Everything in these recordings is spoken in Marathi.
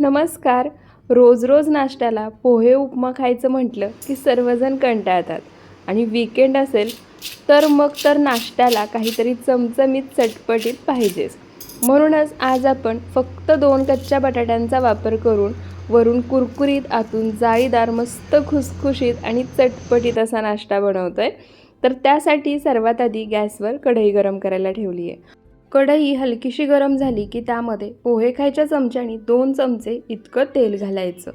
नमस्कार. रोज रोज नाश्त्याला पोहे उपमा खायचं म्हटलं की सर्वजण कंटाळतात. आणि विकेंड असेल तर मग तर नाश्त्याला काहीतरी चमचमीत चटपटीत पाहिजेच. म्हणूनच आज आपण फक्त दोन कच्च्या बटाट्यांचा वापर करून वरून कुरकुरीत आतून जाळीदार मस्त खुसखुशीत आणि चटपटीत असा नाश्ता बनवतो आहे तर त्यासाठी सर्वात आधी गॅसवर कढई गरम करायला ठेवली आहे कढई हलकीशी गरम झाली की त्यामध्ये पोहे खायच्या चमच्याने दोन चमचे इतकं तेल घालायचं.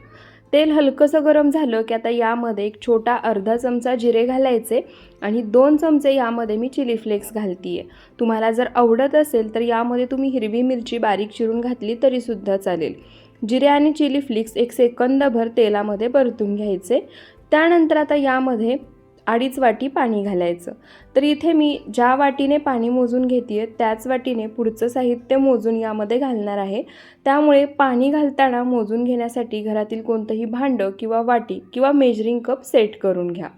तेल हलकंसं गरम झालं की आता यामध्ये एक छोटा अर्धा चमचा जिरे घालायचे आणि दोन चमचे यामध्ये मी चिली फ्लेक्स घालते आहे तुम्हाला जर आवडत असेल तर यामध्ये तुम्ही हिरवी मिरची बारीक चिरून घातली तरीसुद्धा चालेल. जिरे आणि चिली फ्लेक्स एक सेकंदभर तेलामध्ये परतून घ्यायचे. त्यानंतर आता यामध्ये अडीच वाटी पाणी घालायचं. तर इथे मी ज्या वाटीने पाणी मोजून घेते त्याच वाटीने पुढचं साहित्य मोजून यामध्ये घालणार आहे. त्यामुळे पाणी घालताना मोजून घेण्यासाठी घरातील कोणतंही भांडं किंवा वाटी किंवा मेजरिंग कप सेट करून घ्या.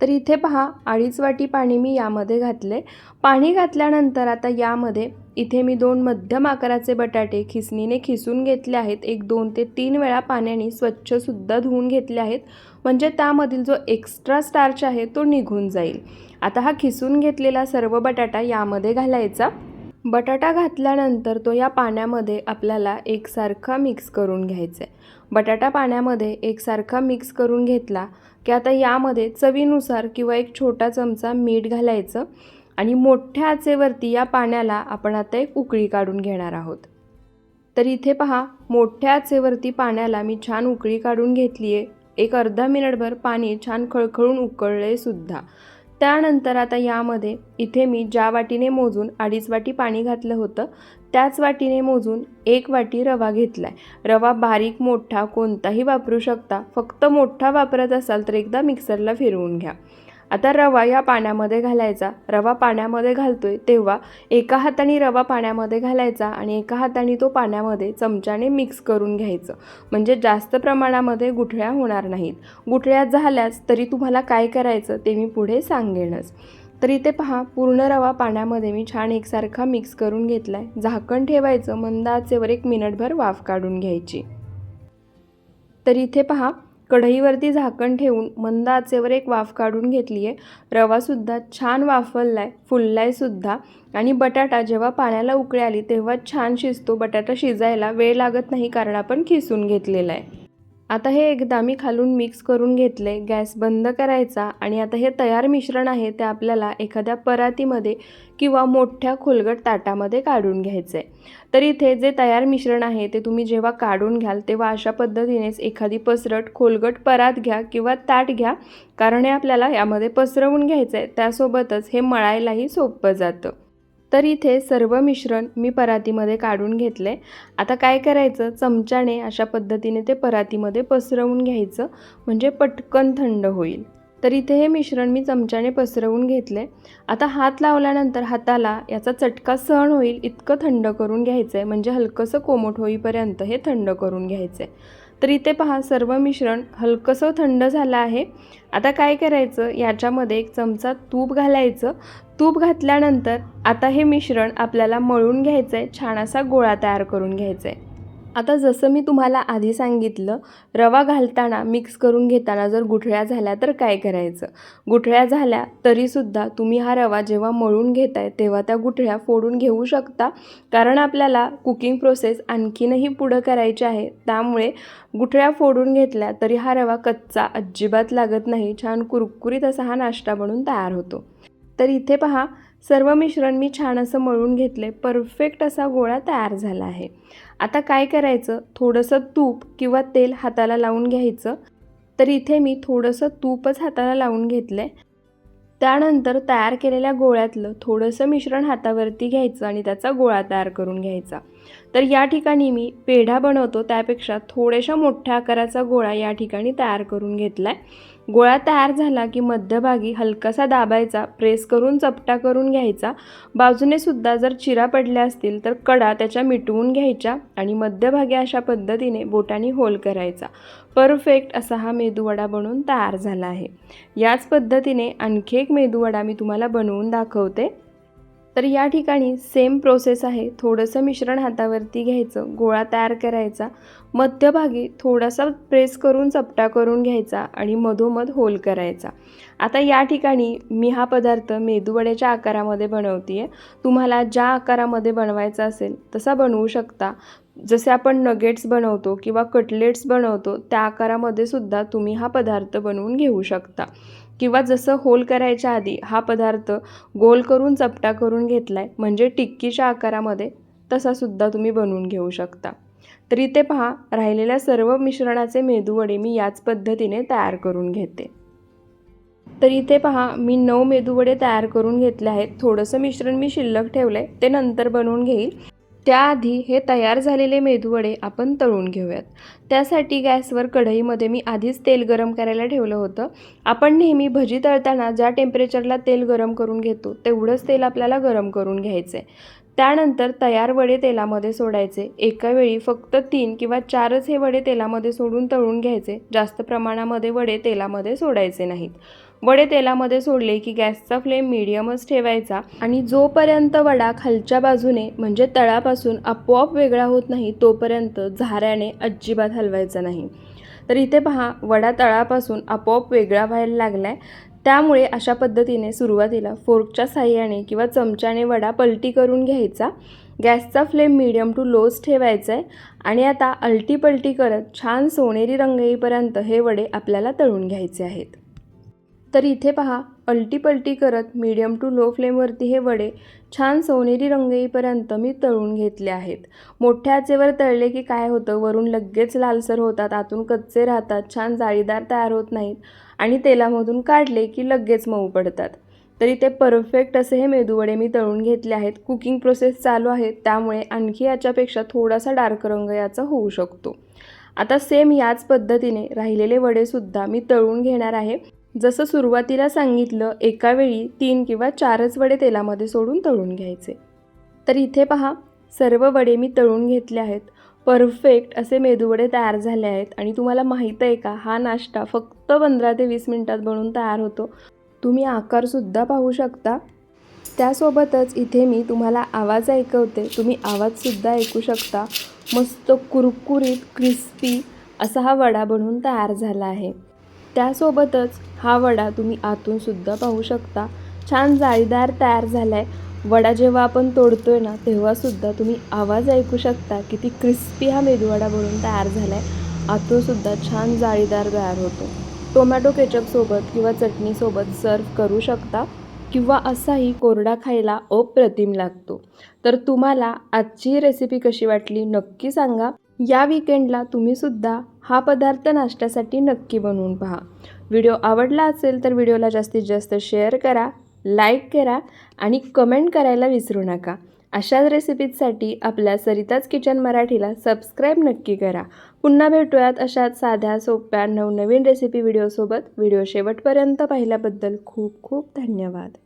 तर इथे पहा अडीच वाटी पाणी मी यामध्ये घातले. पाणी घातल्यानंतर आता यामध्ये इथे मी दोन मध्यम आकाराचे बटाटे खिसणीने खिसून घेतले आहेत. एक दोन ते तीन वेळा पाण्याने स्वच्छसुद्धा धुवून घेतले आहेत. म्हणजे त्यामधील जो एक्स्ट्रा स्टार्च आहे तो निघून जाईल. आता हा खिसून घेतलेला सर्व बटाटा यामध्ये घालायचा. बटाटा घातल्यानंतर तो या पाण्यामध्ये आपल्याला एकसारखा मिक्स करून घ्यायचा आहे बटाटा पाण्यामध्ये एकसारखा मिक्स करून घेतला की आता यामध्ये चवीनुसार किंवा एक छोटा चमचा मीठ घालायचं आणि मोठ्या आचेवरती या पाण्याला आपण आता एक उकळी काढून घेणार आहोत. तर इथे पहा मोठ्या आचेवरती पाण्याला मी छान उकळी काढून घेतली आहे एक अर्धा मिनिटभर पाणी छान खळखळून उकळले सुद्धा. त्यानंतर आता यामध्ये इथे मी ज्या वाटीने मोजून अडीच वाटी पाणी घातलं होतं त्याच वाटीने मोजून एक वाटी रवा घेतला आहे रवा बारीक मोठा कोणताही वापरू शकता. फक्त मोठा वापरत असाल तर एकदा मिक्सरला फिरवून घ्या. आता रवा या पाण्यामध्ये घालायचा. रवा पाण्यामध्ये घालतो आहे तेव्हा एका हाताने रवा पाण्यामध्ये घालायचा आणि एका हाताने तो पाण्यामध्ये चमच्याने मिक्स करून घ्यायचं. म्हणजे जास्त प्रमाणामध्ये गुठळ्या होणार नाहीत. गुठळ्या झाल्याच तरी तुम्हाला काय करायचं ते मी पुढे सांगेनच. तर इथे पहा पूर्ण रवा पाण्यामध्ये मी छान एकसारखा मिक्स करून घेतला आहे झाकण ठेवायचं मंद आचेवर एक मिनिटभर वाफ काढून घ्यायची. तर इथे पहा कढईवरती झाकण ठेवून मंद आचेवर एक वाफ काढून घेतली आहे रवासुद्धा छान वाफवला आहे फुलला आहे सुद्धा. आणि बटाटा जेव्हा पाण्याला उकळी आली तेव्हा छान शिजतो. बटाटा शिजायला वेळ लागत नाही कारण आपण खिसून घेतलेला आहे आता हे एकदा मी खालून मिक्स करून घेतले गॅस बंद करायचा आणि आता हे तयार मिश्रण आहे ते आपल्याला एखाद्या परातीमध्ये किंवा मोठ्या खोलगट ताटामध्ये काढून घ्यायचं आहे तर इथे जे तयार मिश्रण आहे ते तुम्ही जेव्हा काढून घ्याल तेव्हा अशा पद्धतीनेच एखादी पसरट खोलगट परात घ्या किंवा ताट घ्या कारण हे आपल्याला यामध्ये पसरवून घ्यायचं आहे त्यासोबतच हे मळायलाही सोपं जातं. तर इथे सर्व मिश्रण मी परातीमध्ये काढून घेतले. आता काय करायचं? चमच्याने अशा पद्धतीने ते परातीमध्ये पसरवून घ्यायचं. म्हणजे पटकन थंड होईल. तर इथे हे मिश्रण मी चमच्याने पसरवून घेतले. आता हात लावल्यानंतर हाताला याचा चटका सहन होईल इतकं थंड करून घ्यायचं आहे म्हणजे हलकंसं कोमट होईपर्यंत हे थंड करून घ्यायचं आहे तर इथे पहा सर्व मिश्रण हलकंसं थंड झालं आहे. आता काय करायचं? याच्यामध्ये एक चमचा तूप घालायचं. तूप घातल्यानंतर आता हे मिश्रण आपल्याला मळून घ्यायचं आहे छान असा गोळा तयार करून घ्यायचा आहे आता जसं मी तुम्हाला आधी सांगितलं रवा घालताना मिक्स करून घेताना जर गुठळ्या झाल्या तर काय करायचं? गुठळ्या झाल्या तरीसुद्धा तुम्ही हा रवा जेव्हा मळून घेताय तेव्हा त्या गुठळ्या फोडून घेऊ शकता. कारण आपल्याला कुकिंग प्रोसेस आणखीनही पुढं करायची आहे. त्यामुळे गुठळ्या फोडून घेतल्या तरी हा रवा कच्चा अजिबात लागत नाही. छान कुरकुरीत असा हा नाश्ता बनून तयार होतो. तर इथे पहा सर्व मिश्रण मी छान असं मळून घेतले परफेक्ट असा गोळा तयार झाला आहे. आता काय करायचं? थोडंसं तूप किंवा तेल हाताला लावून घ्यायचं. तर इथे मी थोडंसं तूपच हाताला लावून घेतलं आहे त्यानंतर तयार केलेल्या गोळ्यातलं थोडंसं मिश्रण हातावरती घ्यायचं आणि त्याचा गोळा तयार करून घ्यायचा. तर या ठिकाणी मी पेढा बनवतो. त्यापेक्षा थोड्याशा मोठ्या आकाराचा गोळा या ठिकाणी तयार करून घेतला आहे गोळा तयार झाला की मध्यभागी हलकासा दाबायचा प्रेस करून चपटा करून घ्यायचा. बाजूने सुद्धा जर चिरा पडल्या असतील तर कडा त्याच्या मिटवून घ्यायच्या आणि मध्यभागी अशा पद्धतीने बोटाने होल करायचा. परफेक्ट असा हा मेदूवडा बनवून तयार झाला आहे. याच पद्धतीने आणखी एक मेदूवडा मी तुम्हाला बनवून दाखवते. तर या ठिकाणी सेम प्रोसेस आहे. थोडंसं मिश्रण हातावरती घ्यायचं गोळा तयार करायचा मध्यभागी थोडासा प्रेस करून चपटा करून घ्यायचा आणि मधोमध होल करायचा. आता या ठिकाणी मी हा पदार्थ मेदूवड्याच्या आकारामध्ये बनवते आहे तुम्हाला ज्या आकारामध्ये बनवायचा असेल तसा बनवू शकता. जसे आपण नगेट्स बनवतो किंवा कटलेट्स बनवतो त्या आकारामध्ये सुद्धा तुम्ही हा पदार्थ बनवून घेऊ शकता. किंवा जसं होल करायच्या आधी हा पदार्थ गोल करून चपटा करून घेतला आहे म्हणजे टिक्कीच्या आकारामध्ये तसासुद्धा तुम्ही बनवून घेऊ शकता. तर इथे पहा राहिलेल्या सर्व मिश्रणाचे मेदूवडे मी याच पद्धतीने तयार करून घेते. तर इथे पहा मी नऊ मेदूवडे तयार करून घेतले आहेत. थोडंसं मिश्रण मी शिल्लक ठेवलं आहे ते नंतर बनवून घेईल. त्याआधी हे तयार झालेले मेदूवडे आपण तळून घेऊयात. त्यासाठी गॅसवर कढईमध्ये मी आधीच तेल गरम करायला ठेवलं होतं. आपण नेहमी भजी तळताना ज्या टेम्परेचरला तेल गरम करून घेतो तेवढंच तेल आपल्याला गरम करून घ्यायचं आहे त्यानंतर तयार वडे तेलामध्ये सोडायचे. एका वेळी फक्त तीन किंवा चारच हे वडे तेलामध्ये सोडून तळून घ्यायचे. जास्त प्रमाणामध्ये वडे तेलामध्ये सोडायचे नाहीत. वडे तेलामध्ये सोडले की गॅसचा फ्लेम मिडियमच ठेवायचा आणि जोपर्यंत वडा खालच्या बाजूने म्हणजे तळापासून आपोआप वेगळा होत नाही तोपर्यंत झाऱ्याने अजिबात हलवायचा नाही. तर इथे पहा वडा तळापासून आपोआप वेगळा व्हायला लागला आहे त्यामुळे अशा पद्धतीने सुरुवातीला फोर्कच्या साह्याने किंवा चमच्याने वडा पलटी करून घ्यायचा. गॅसचा फ्लेम मिडियम टू लोच ठेवायचा आहे आणि आता अलटी पलटी करत छान सोनेरी रंग येईपर्यंत हे वडे आपल्याला तळून घ्यायचे आहेत. तर इथे पहा अलटी पलटी करत मीडियम टू लो फ्लेमवरती हे वडे छान सोनेरी रंग येईपर्यंत मी तळून घेतले आहेत. मोठ्या आचेवर तळले की काय होतं? वरून लगेच लालसर होतात आतून कच्चे राहतात छान जाळीदार तयार होत नाहीत आणि तेलामधून काढले की लगेच मऊ पडतात. तर इथे परफेक्ट असे हे मेदूवडे मी तळून घेतले आहेत. कुकिंग प्रोसेस चालू आहे त्यामुळे आणखी याच्यापेक्षा थोडासा डार्क रंग याचा होऊ शकतो. आता सेम याच पद्धतीने राहिलेले वडेसुद्धा मी तळून घेणार आहे. जसं सुरुवातीला सांगितलं एका वेळी तीन किंवा चारच वडे तेलामध्ये सोडून तळून घ्यायचे. तर इथे पहा सर्व वडे मी तळून घेतले आहेत. परफेक्ट असे मेदूवडे तयार झाले आहेत आणि तुम्हाला माहीत आहे का हा नाश्ता फक्त पंधरा ते वीस मिनटात बनवून तयार होतो. तुम्ही आकारसुद्धा पाहू शकता. त्यासोबतच इथे मी तुम्हाला आवाज ऐकवते. तुम्ही आवाजसुद्धा ऐकू शकता. मस्त कुरकुरीत क्रिस्पी असा हा वडा बनवून तयार झाला आहे. त्यासोबतच हा वडा तुम्ही आतून सुद्धा पाहू शकता. छान जाळीदार तयार झाला आहे वडा जेव्हा आपण तोडतोय ना तेव्हासुद्धा तुम्ही आवाज ऐकू शकता किती क्रिस्पी हा मेदूवडा बनून तयार झाला आहे आतूनसुद्धा छान जाळीदार तयार होतो. टोमॅटो केचपसोबत किंवा चटणीसोबत सर्व करू शकता किंवा असाही कोरडा खायला अप्रतिम लागतो. तर तुम्हाला आजची रेसिपी कशी वाटली नक्की सांगा. या विकेंडला तुम्हीसुद्धा हा पदार्थ नाश्त्यासाठी नक्की बनवून पहा. व्हिडिओ आवडला असेल तर व्हिडिओला जास्तीत जास्त शेअर करा लाईक करा आणि कमेंट करायला विसरू नका. अशाच रेसिपीजसाठी आपल्या सरिताच किचन मराठीला सबस्क्राईब नक्की करा. पुन्हा भेटूयात अशाच साध्या सोप्या नवनवीन रेसिपी व्हिडिओसोबत. व्हिडिओ शेवटपर्यंत पाहिल्याबद्दल खूप खूप धन्यवाद.